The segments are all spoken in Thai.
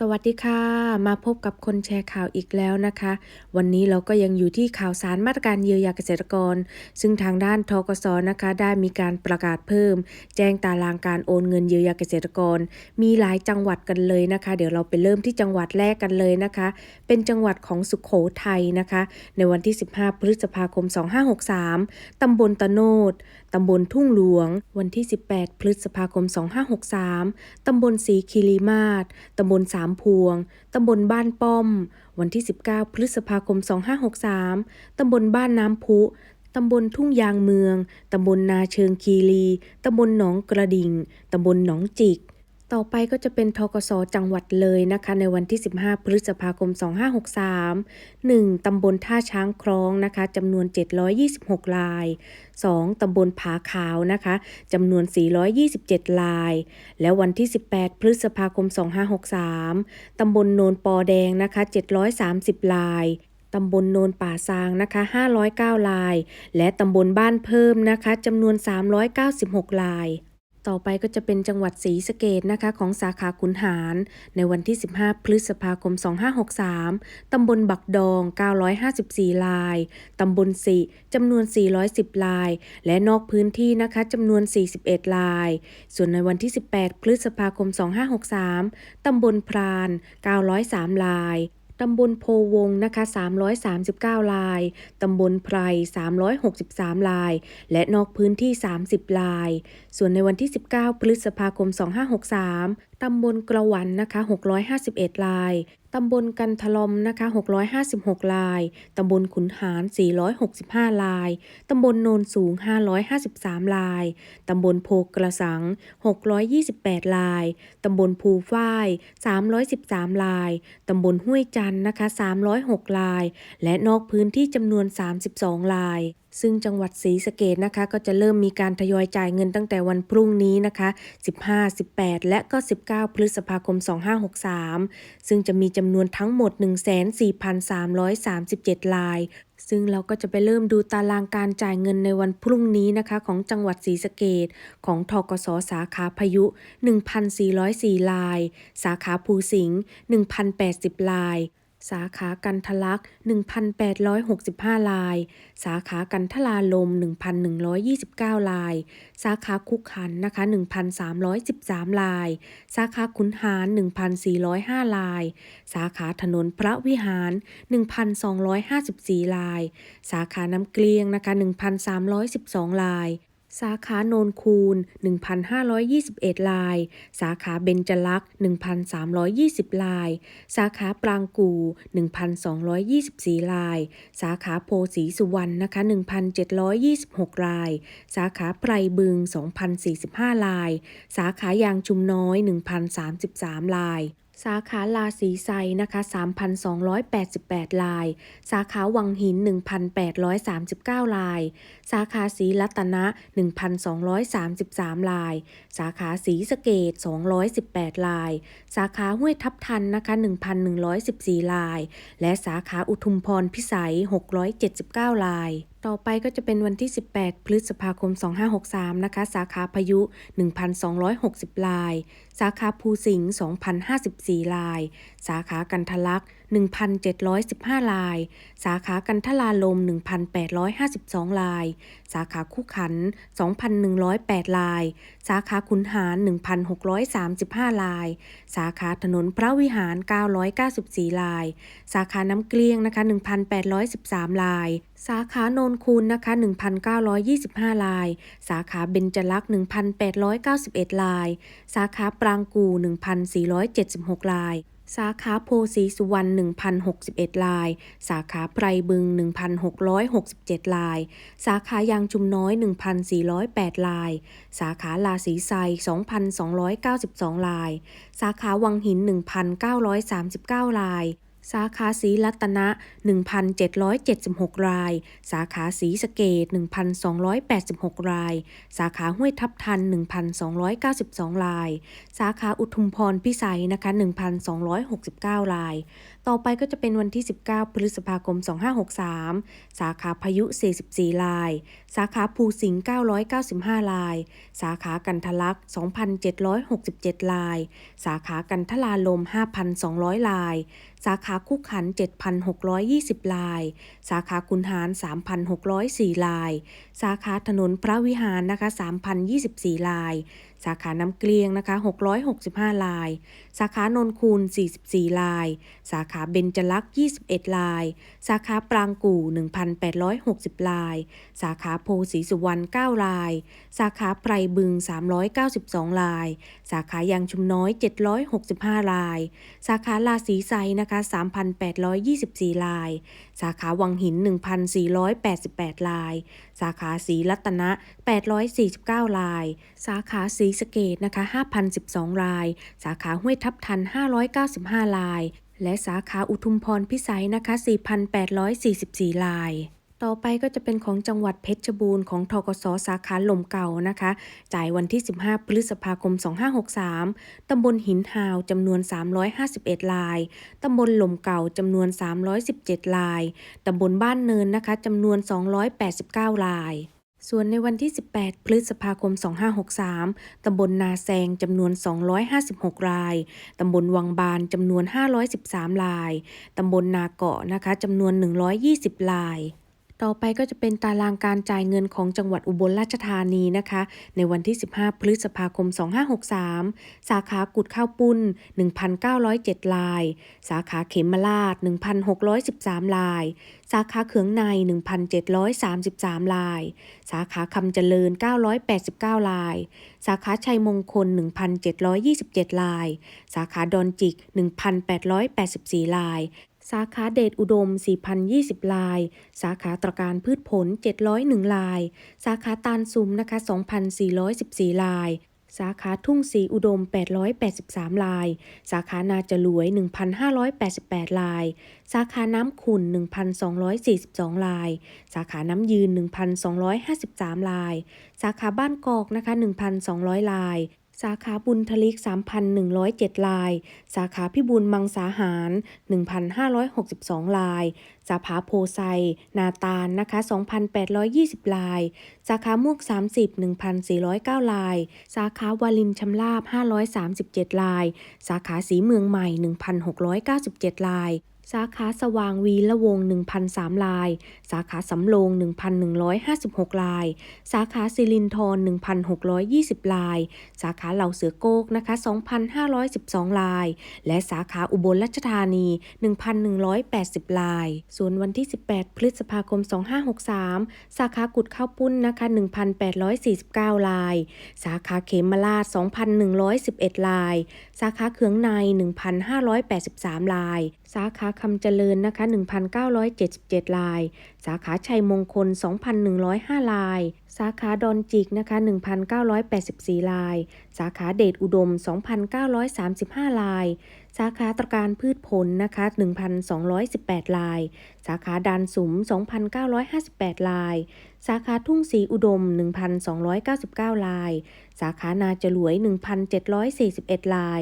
สวัสดีค่ะ มาพบกับคนแชร์ข่าวอีกแล้วนะคะ วันนี้เราก็ยังอยู่ที่ข่าวสารมาตรการเยียวยาเกษตรกร ซึ่งทางด้านทกสนะคะ ได้มีการประกาศเพิ่ม แจ้งตารางการโอนเงินเยียวยาเกษตรกร มีหลายจังหวัดกันเลยนะคะ เดี๋ยวเราไปเริ่มที่จังหวัดแรกกันเลยนะคะ เป็นจังหวัดของสุขโขทัยนะคะ ในวันที่ 15 พฤษภาคม 2563 ตำบลตะโนด ตำบลทุ่งหลวง วันที่ 18 พฤษภาคม 2563 ตำบลศรีคีรีมาศตำบลสามพวง ตำบลบ้านป้อม วันที่ 19 พฤษภาคม 2563 ตำบลบ้านน้ำพุตำบลทุ่งยางเมือง ตำบลนาเชิงคีรี ตำบลหนองกระดิ่ง ตำบลหนองจิก ต่อไปก็จะเป็นทกสจังหวัดเลยนะคะ ในวันที่ 15 พฤษภาคม 2563 1. ตำบลท่าช้างคลองนะคะจำนวน 726 ลาย 2. ตำบลผาขาวนะคะจำนวน 427 ลาย แล้ววันที่ 18 พฤษภาคม 2563 ตำบลโนนปอแดงนะคะ 730 ลายตำบลโนนป่าซางนะคะ 509 ลาย และตำบลบ้านเพิ่มนะคะจำนวน 396 ลาย ต่อไปก็จะเป็นจังหวัดศรีสะเกดนะคะของสาขาขุนหาร ในวันที่ 15 พฤษภาคม 2563 ตำบลบักดอง 954 ลาย ตำบลสิจำนวน 410 ลาย และนอกพื้นที่นะคะจำนวน 41 ลาย ส่วนในวันที่ 18 พฤษภาคม 2563 ตำบลพราน 903 ลาย ตำบลโพวงนะคะ 339 ลาย ตำบลไพร 363 ลาย และนอกพื้นที่ 30 ลาย ส่วนในวันที่ 19 พฤษภาคม 2563 ตำบลกระหวันนะคะ 651ลาย ตำบลกันทลอมนะคะ 656ลาย ตำบลขุนหาร 465ลาย ตำบลโนนสูง 553ลาย ตำบลโพกระสัง 628ลาย ตำบลภูฝ้าย 313ลาย ตำบลห้วยจันนะคะ 306ลาย และนอกพื้นที่จำนวน 32ลาย ซึ่งจังหวัดศรีสะเกดนะคะ ก็จะเริ่มมีการทยอยจ่ายเงินตั้งแต่วันพรุ่งนี้นะคะ 15 18 และก็ 19 พฤษภาคม 2563 ซึ่งจะมีจำนวนทั้งหมด 14,337 ลาย ซึ่งเราก็จะไปเริ่มดูตารางการจ่ายเงินในวันพรุ่งนี้นะคะ ของจังหวัดศรีสะเกดของทกสสาขาพายุ 1,404 ลาย สาขาภูสิงห์1,080 ลาย สาขากันทลักษ์ 1,865 ลาย สาขากันทลาลม 1,129 ลาย สาขาคุกขันนะคะ 1,313 ลาย สาขาขุนหาร 1,405 ลาย สาขาถนนพระวิหาร 1,254 ลาย สาขาน้ำเกลียงนะคะ 1,312 ลาย สาขาโนนคูน1,521 ลาย สาขาเบญจลักษณ์1,320 ลาย สาขาปรางกู 1,224 ลาย สาขาโพสีสุวรรณนะคะ 1,726 ลาย สาขาไพรบึง 2,045 ลาย สาขายางชุมน้อย 1,033 ลาย สาขาลาสีไซนะคะ 3,288 ลาย สาขาวังหิน 1,839 ลาย สาขาศรีรัตนะ 1,233 ลาย สาขาศรีสเกด218 ลาย สาขาห้วยทับทันนะคะ 1,114 ลาย และสาขาอุทุมพรพิสัย 679 ลายต่อไปก็จะเป็นวันที่ 18 พฤษภาคม 2563 นะคะ สาขาพายุ 1,260 ลาย สาขาภูสิงห์2,054 ลาย สาขากันทะลัก1,715 ลาย สาขากันทลาลม 1,852 ลาย สาขาคู่ขัน 2,108 ลาย สาขาขุนหาร 1,635 ลาย สาขาถนนพระวิหาร 994 ลาย สาขาน้ำเกลี้ยงนะคะ 1,813 ลาย สาขาโนนคูนนะคะ 1,925 ลาย สาขาเบญจลักษณ์ 1,891 ลาย สาขาปรางกู 1,476 ลาย สาขาโพสีสุวรรณ 1,061 ลาย สาขาไพรบึง 1,667 ลาย สาขายางชุมน้อย 1,408 ลาย สาขาลาสีไซ 2,292 ลาย สาขาวังหิน 1,939 ลาย สาขาศรีรัตนะ 1,776 ราย สาขาศรีสะเกด1,286 ราย สาขาห้วยทับทัน 1,292 ราย สาขาอุทุมพรพิสัยนะคะ 1,269 ราย ต่อไปก็จะเป็นวันที่ 19 พฤษภาคม 2563 สาขาพายุ 44 ลาย สาขาภูสิงห์995 ลาย สาขากันทลักษ์2,767 ลาย สาขากันทลาลม 5,200 ลาย สาขาคุกขัน 7,620 ลาย สาขาคุนหาร 3,604 ลาย สาขาถนนพระวิหารนะคะ 3,024 ลายสาขาน้ำเกลียงนะคะ 665 ลาย สาขานนคูณ 44 ลาย สาขาเบญจลักษ์ 21 ลาย สาขาปรางกู่ 1,860 ลาย สาขาโพสีสุวรรณ 9 ลาย สาขาไพรบึง 392 ลาย สาขายางชุมน้อย 765 ลาย สาขาลาสีไซนะคะ 3,824 ลาย สาขาวังหิน 1,488 ลาย สาขาสีรัตนะ 849ลาย สาขาสีสเกตนะคะ 5,012ลาย สาขาห้วยทับทัน 595ลาย และสาขาอุทุมพรพิสัยนะคะ 4,844ลาย ต่อไปก็จะเป็นของจังหวัดเพชรบูรณ์ของทกสสาขาหล่มเก่านะคะ จ่ายวันที่ 15 พฤษภาคม 2563 ตำบลหินหาวจำนวน 351 ลาย ตำบลหล่มเก่าจำนวน 317 ลาย ตำบลบ้านเนินนะคะจำนวน 289 ลายส่วนในวันที่ 18 พฤษภาคม 2563 ตำบลนาแซงจำนวน 256 ราย ตำบลวังบานจำนวน 513ลาย ตำบลนาเกาะนะคะจำนวน 120ลาย ต่อไปก็จะเป็นตารางการจ่ายเงินของจังหวัดอุบลราชธานีนะคะ ในวันที่ 15 พฤษภาคม 2563 สาขากุดข้าวปุ้น 1,907 ลาย สาขาเขมราช 1,613 ลาย สาขาเขืองใน 1,733 ลาย สาขาคำเจริญ 989 ลาย สาขาชัยมงคล 1,727 ลาย สาขาดอนจิก 1,884 ลาย สาขาเดชอุดม 4,020 ลาย สาขาตรการพืชผล 701 ลาย สาขาตาลซุมนะคะ 2,414 ลาย สาขาทุ่งสีอุดม 883 ลาย สาขานาจรวย 1,588 ลาย สาขาน้ำขุ่น 1,242 ลาย สาขาน้ำยืน 1,253 ลาย สาขาบ้านกอกนะคะ 1,200 ลาย สาขาบุญทลิก 3,107 ลาย สาขาพิบูลมังสาหาร 1,562 ลาย สาขาโพไซ นาตาลนะคะ 2,820 ลาย สาขามุก30 1,409 ลาย สาขาวาลินชำลาบ 537 ลาย สาขาสีเมืองใหม่ 1,697 ลาย สาขาสว่างวีละวง 1,003ลาย สาขาสำโรง 1,156 ลาย สาขาสิรินทร1,620 ลาย สาขาเหล่าเสือโกกนะคะ 2,512 ลาย และสาขาอุบลราชธานี 1,180 ลาย ส่วนวันที่ 18 พฤษภาคม 2563 สาขากุดข้าวปุ้นนะคะ 1,849 ลาย สาขาเขมราช 2,111 ลาย สาขาเขืองใน 1,583 ลายสาขาคำเจริญนะคะ 1,977 ลาย สาขาชัยมงคล 2,105 ลาย สาขาดอนจิกนะคะ 1,984 ลาย สาขาเดชอุดม 2,935 ลาย สาขาตรการพืชผลนะคะ 1,218 ลาย สาขาดานสุม 2,958 ลาย สาขาทุ่งสีอุดม 1,299 ลาย สาขานาจลวย 1,741 ลาย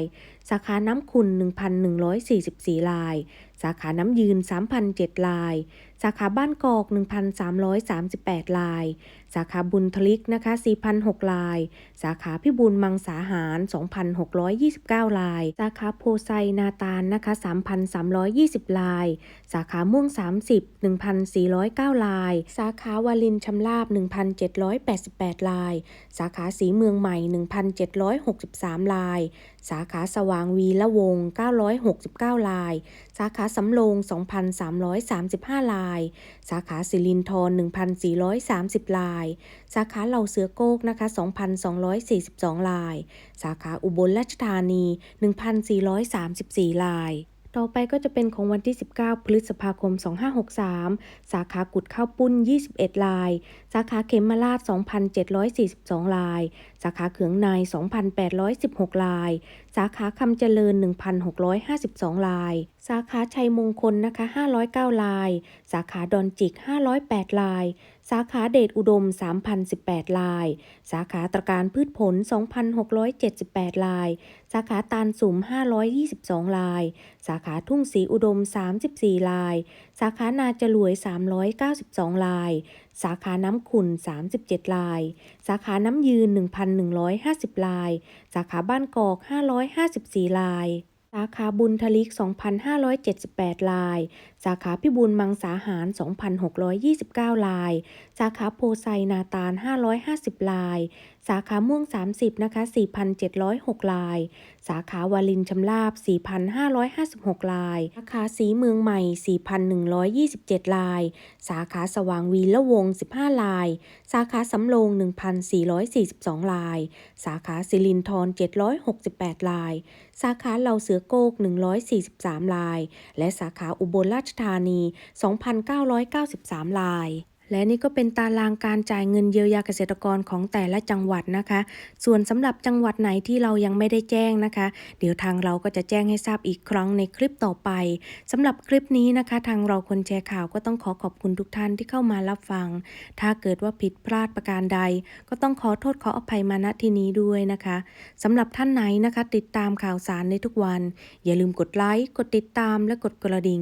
สาขาน้ำคุณ 1,144 ลาย สาขาน้ำยืน 3,007 ลายสาขาบ้านกอก 1,338 ลาย สาขาบุญทลิกนะคะ 4,006 ลาย สาขาพิบูลมังสาหาร 2,629 ลาย สาขาโพไซนาตาลนะคะ 3,320 ลาย สาขาม่วง 30 1,409 ลาย สาขาวาลินชำลาบ 1,788 ลาย สาขาสีเมืองใหม่ 1,763 ลาย สาขาสว่างวีละวง 969 ลาย สาขาสำโรง 2,335 ลายาย สาขาสิรินทร1,430 ลาย สาขาเหล่าเสือโกกนะคะ2,242 ลาย สาขาอุบลราชธานี 1,434 ลาย ต่อไปก็จะเป็นของวันที่ 19 พฤษภาคม 2563 สาขากุดข้าวปุ้น 21 ลาย สาขาเขมราช 2,742 ลาย สาขาเขืองใน 2,816 ลาย สาขาคำเจริญ 1,652 ลาย สาขาชัยมงคลนะคะ 509 ลาย สาขาดอนจิก 508 ลาย สาขาเดชอุดม 3,018 ลาย สาขาตรการพืชผล 2,678 ลาย สาขาตาลสุม 522 ลาย สาขาทุ่งศรีอุดม 34 ลาย สาขานาจรวย 392 ลาย สาขาน้ำขุ่น37 ลาย สาขาน้ำยืน 1,150 ลาย สาขาบ้านกอก 554 ลายาขาบุญทลิก 2,578 ลาย สาขาพิบูลมังสาหาร 2,629 ลาย สาขาโพไซนาตาล 550 ลาย สาขาม่วง 30 นะคะ 4,706 ลาย สาขาวาลินชำลาบ 4,556 ลาย สาขาสีเมืองใหม่ 4,127 ลาย สาขาสว่างวีละวง 15 ลาย สาขาสำโรง 1,442 ลาย สาขาสิรินธร768 ลาย สาขาเหล่าเสือโกก 143 ลาย และสาขาอุบลราชธานี 2,993 ลาย และนี่ก็เป็นตารางการจ่ายเงินเยียวยาเกษตรกรของแต่ละจังหวัดนะคะ ส่วนสำหรับจังหวัดไหนที่เรายังไม่ได้แจ้งนะคะ เดี๋ยวทางเราก็จะแจ้งให้ทราบอีกครั้งในคลิปต่อไปสำหรับคลิปนี้นะคะ ทางเราคนแชร์ข่าวก็ต้องขอขอบคุณทุกท่านที่เข้ามารับฟัง ถ้าเกิดว่าผิดพลาดประการใด ก็ต้องขอโทษขออภัยมาณที่นี้ด้วยนะคะสำหรับท่านไหนนะคะ ติดตามข่าวสารในทุกวัน อย่าลืมกดไลค์กดติดตามและกดกระดิ่ง